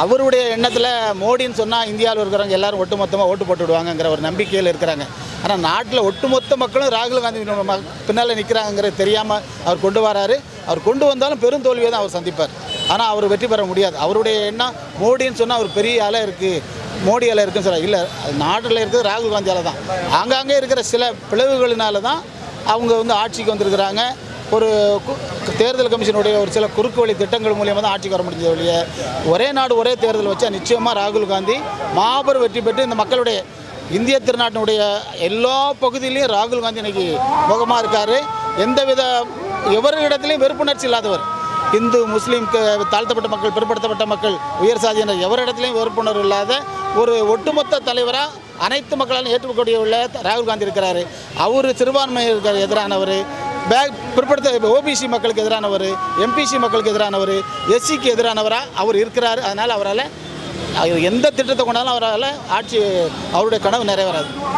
அவருடைய எண்ணத்தில் மோடின்னு சொன்னால் இந்தியாவில் இருக்கிறவங்க எல்லாரும் ஒட்டுமொத்தமாக ஓட்டு போட்டு விடுவாங்கங்கிற ஒரு நம்பிக்கையில் இருக்கிறாங்க. ஆனால் நாட்டில் ஒட்டுமொத்த மக்களும் ராகுல் காந்தி பின்னால் நிற்கிறாங்கிறது தெரியாமல் அவர் கொண்டு வராரு. அவர் கொண்டு வந்தாலும் பெரும் தோல்வியை தான் அவர் சந்திப்பார். ஆனால் அவர் வெற்றி பெற முடியாது. அவருடைய எண்ணம் மோடின்னு சொன்னால் அவர் பெரிய அலை இருக்குது மோடி அலை இருக்குன்னு சொல்ல இல்லை நாட்டில் இருக்கிறது ராகுல் காந்தி அலை தான். ஆங்காங்கே இருக்கிற சில பிளவுகளினால தான் அவங்க வந்து ஆட்சிக்கு வந்திருக்கிறாங்க. ஒரு கு- தேர்தல் கமிஷனுடைய ஒரு சில குறுக்கு வழி திட்டங்கள் மூலியமாக தான் ஆட்சிக்கு வர முடிஞ்சது ஒழிய ஒரே நாடு ஒரே தேர்தல் வச்சா நிச்சயமாக ராகுல் காந்தி மாபெரும் வெற்றி பெற்று இந்த மக்களுடைய இந்திய திருநாட்டினுடைய எல்லா பகுதியிலையும் ராகுல் காந்தி இன்னைக்கு முகமாக இருக்கார். எந்தவித எவரிடத்துலையும் வெறுப்புணர்ச்சி இல்லாதவர். இந்து முஸ்லீம் தாழ்த்தப்பட்ட மக்கள் பிற்படுத்தப்பட்ட மக்கள் உயர் சாதியினர் எவரிடத்துலையும் வெறுப்புணர்வு இல்லாத ஒரு ஒட்டுமொத்த தலைவராக அனைத்து மக்களாலும் ஏற்றுக்கக்கூடிய உள்ள ராகுல் காந்தி இருக்கிறாரு. அவர் சிறுபான்மையினருக்கு எதிரானவர். பேக் பிற்படுத்த ஓபிசி மக்களுக்கு எதிரானவர் எம்பிசி மக்களுக்கு எதிரானவர் எஸ்சிக்கு எதிரானவராக அவர் இருக்கிறார். அதனால் அவரால் எந்த திட்டத்தை கொண்டாலும் அவரால் ஆட்சி அவருடைய கனவு நிறைவேறாது.